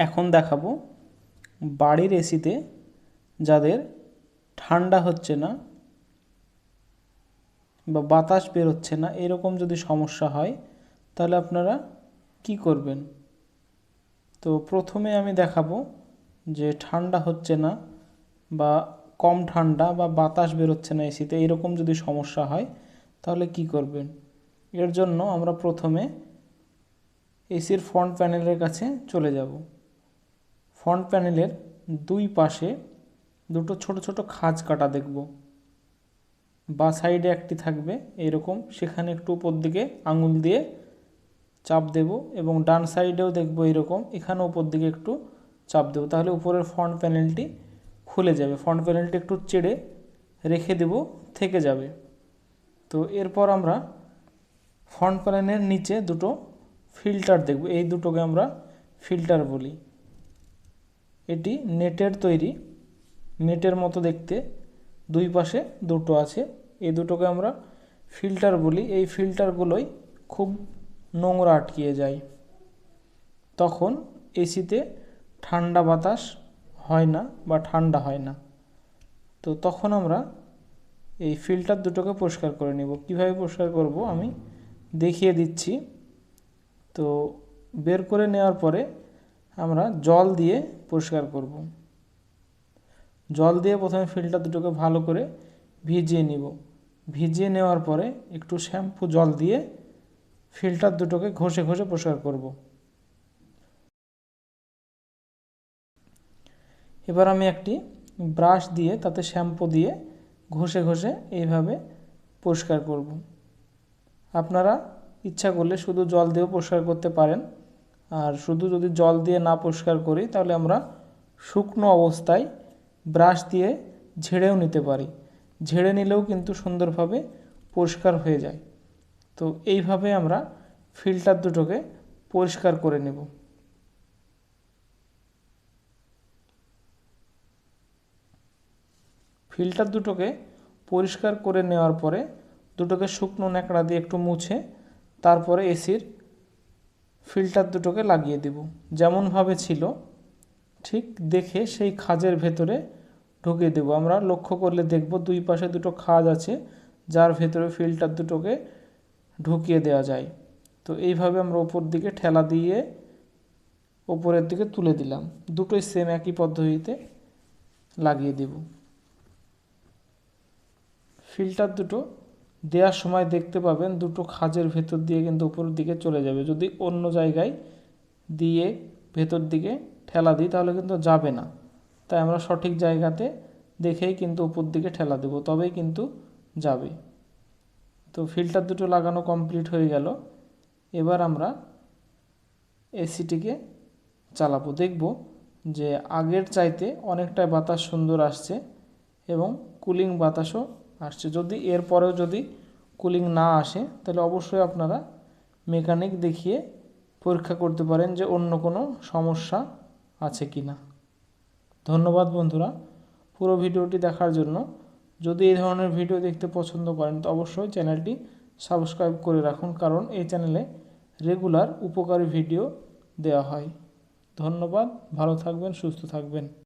এখন দেখাবো বাড়ির এসিতে যাদের ঠান্ডা হচ্ছে না বা বাতাস বেরোচ্ছে না, এরকম যদি সমস্যা হয়, তাহলে আপনারা কি করবেন? তো প্রথমে আমি দেখাবো যে ঠান্ডা হচ্ছে না বা কম ঠান্ডা বা বাতাস বেরোচ্ছে না এসিতে, এরকম যদি সমস্যা হয়, তাহলে কি করবেন? এর জন্য আমরা প্রথমে এসির ফ্রন্ট প্যানেলের কাছে চলে যাব। ফ্রন্ট প্যানেলের দুই পাশে দুটো ছোট ছোট খাঁজ কাটা দেখব। বা সাইডে একটি থাকবে, এরকম। সেখানে একটু উপর দিকে আঙুল দিয়ে চাপ দেব এবং ডান সাইডেও দেখব এরকম। এখানে উপর দিকে একটু চাপ দেবো। তাহলে উপরের ফ্রন্ট প্যানেলটি খুলে যাবে। ফ্রন্ট প্যানেলটি একটু চেড়ে রেখে দেব, থেকে যাবে। তো এরপর আমরা ফ্রন্ট প্যানেলের নিচে দুটো ফিল্টার দেখব। এই দুটোকে আমরা ফিল্টার বলি। এটি নেটের তৈরি, নেটের মতো দেখতে। দুই পাশে দুটো আছে। এই দুটোকে আমরা ফিল্টার বলি। এই ফিল্টারগুলোই খুব নোংরা আটকিয়ে যায়। তখন এসিতে ঠান্ডা বাতাস হয় না বা ঠান্ডা হয় না। তো তখন আমরা এই ফিল্টার দুটোকে পরিষ্কার করে নেব। কীভাবে পরিষ্কার করব আমি দেখিয়ে দিচ্ছি। তো বের করে নেওয়ার পরে আমরা জল দিয়ে পরিষ্কার করব। জল দিয়ে প্রথমে ফিল্টার দুটোকে ভালো করে ভিজিয়ে নিব। ভিজিয়ে নেওয়ার পরে একটু শ্যাম্পু জল দিয়ে ফিল্টার দুটোকে ঘষে ঘষে পরিষ্কার করব। এবার আমি একটি ব্রাশ দিয়ে তাতে শ্যাম্পু দিয়ে ঘষে ঘষে এইভাবে পরিষ্কার করব। আপনারা ইচ্ছা করলে শুধু জল দিয়েও পরিষ্কার করতে পারেন। আর শুধু যদি জল দিয়ে না পরিষ্কার করি, তাহলে আমরা শুকনো অবস্থায় ব্রাশ দিয়ে ঝেড়েও নিতে পারি। ঝেড়ে নিলেও কিন্তু সুন্দরভাবে পরিষ্কার হয়ে যায়। তো এইভাবে আমরা ফিল্টার দুটোকে পরিষ্কার করে নেব। ফিল্টার দুটোকে পরিষ্কার করে নেওয়ার পরে দুটোকে শুকনো ন্যাকড়া দিয়ে একটু মুছে, তারপরে এসির ফিল্টার দুটোকে লাগিয়ে দেব। যেমনভাবে ছিল, ঠিক দেখে সেই খাজের ভেতরে ঢুকিয়ে দেবো। আমরা লক্ষ্য করলে দেখব দুই পাশে দুটো খাজ আছে, যার ভেতরে ফিল্টার দুটোকে ঢুকিয়ে দেওয়া যায়। তো এইভাবে আমরা ওপর দিকে ঠেলা দিয়ে ওপরের দিকে তুলে দিলাম। দুটোই সেম একই পদ্ধতিতে লাগিয়ে দেব। ফিল্টার দুটো দেওয়ার সময় দেখতে পাবেন দুটো খাজের ভেতর দিয়ে কিন্তু উপরের দিকে চলে যাবে। যদি অন্য জায়গায় দিয়ে ভেতর দিকে ঠেলা দিই তাহলে কিন্তু যাবে না। তাই আমরা সঠিক জায়গাতে দেখেই কিন্তু উপর দিকে ঠেলা দেবো, তবেই কিন্তু যাবে। তো ফিল্টার দুটো লাগানো কমপ্লিট হয়ে গেল। এবার আমরা এসিটিকে চালাবো। দেখব যে আগের চাইতে অনেকটাই বাতাস সুন্দর আসছে এবং কুলিং বাতাসও আসছে। যদি এরপরেও যদি কুলিং না আসে, তাহলে অবশ্যই আপনারা মেকানিক দেখিয়ে পরীক্ষা করতে পারেন যে অন্য কোনো সমস্যা আছে কি না ধন্যবাদ বন্ধুরা পুরো ভিডিওটি দেখার জন্য। যদি এই ধরনের ভিডিও দেখতে পছন্দ করেন, তো অবশ্যই চ্যানেলটি সাবস্ক্রাইব করে রাখুন, কারণ এই চ্যানেলে রেগুলার উপকারী ভিডিও দেওয়া হয়। ধন্যবাদ, ভালো থাকবেন, সুস্থ থাকবেন।